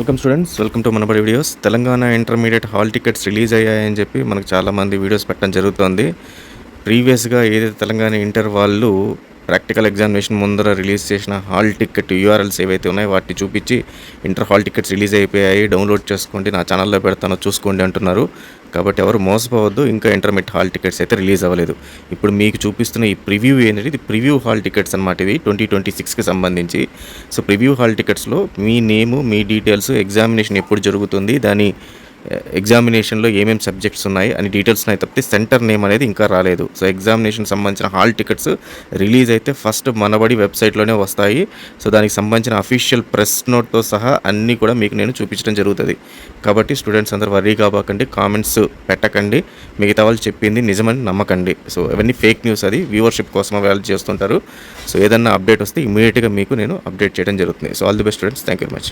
Welcome students. Welcome to Manabadi videos. Telangana intermediate hall tickets release అయ్యాయని చెప్పి మనకు చాలామంది వీడియోస్ పెట్టడం జరుగుతుంది. ప్రీవియస్గా ఏదైతే తెలంగాణ ఇంటర్ వాళ్ళు ప్రాక్టికల్ ఎగ్జామినేషన్ ముందర రిలీజ్ చేసిన హాల్ టికెట్ యూఆర్ఎల్స్ ఏవైతే ఉన్నాయో వాటిని చూపించి ఇంటర్ హాల్ టికెట్స్ రిలీజ్ అయిపోయాయి డౌన్లోడ్ చేసుకోండి నా ఛానల్లో పెడతాను చూసుకోండి అంటున్నారు. కాబట్టి ఎవరు మోసపోవద్దు ఇంకా ఇంటర్మీడియట్ హాల్ టికెట్స్ అయితే రిలీజ్ అవ్వలేదు. ఇప్పుడు మీకు చూపిస్తున్న ఈ ప్రివ్యూ ఏంటంటే ఇది ప్రివ్యూ హాల్ టికెట్స్ అనమాట ఇది ట్వంటీ ట్వంటీ సిక్స్కి సంబంధించి. సో ప్రివ్యూ హాల్ టికెట్స్లో మీ నేము మీ డీటెయిల్స్ ఎగ్జామినేషన్ ఎప్పుడు జరుగుతుంది దాని ఎగ్జామినేషన్లో ఏమేమి సబ్జెక్ట్స్ ఉన్నాయి అని డీటెయిల్స్ ఉన్నాయి తప్పితే సెంటర్ నేమ్ అనేది ఇంకా రాలేదు. సో ఎగ్జామినేషన్ సంబంధించిన హాల్ టికెట్స్ రిలీజ్ అయితే ఫస్ట్ మనబడి వెబ్సైట్లోనే వస్తాయి. సో దానికి సంబంధించిన అఫీషియల్ ప్రెస్ నోట్తో సహా అన్నీ కూడా మీకు నేను చూపించడం జరుగుతుంది. కాబట్టి స్టూడెంట్స్ అందరూ వర్రీ కాబకండి కామెంట్స్ పెట్టకండి. మిగతా వాళ్ళు చెప్పింది నిజమని నమ్మకండి. సో అవన్నీ ఫేక్ న్యూస్ అది. వ్యూవర్షిప్ కోసం వాళ్ళు చేస్తుంటారు. సో ఏదన్నా అప్డేట్ వస్తే ఇమీడియట్గా మీకు నేను అప్డేట్ చేయడం జరుగుతుంది. So all the best students. Thank you very much.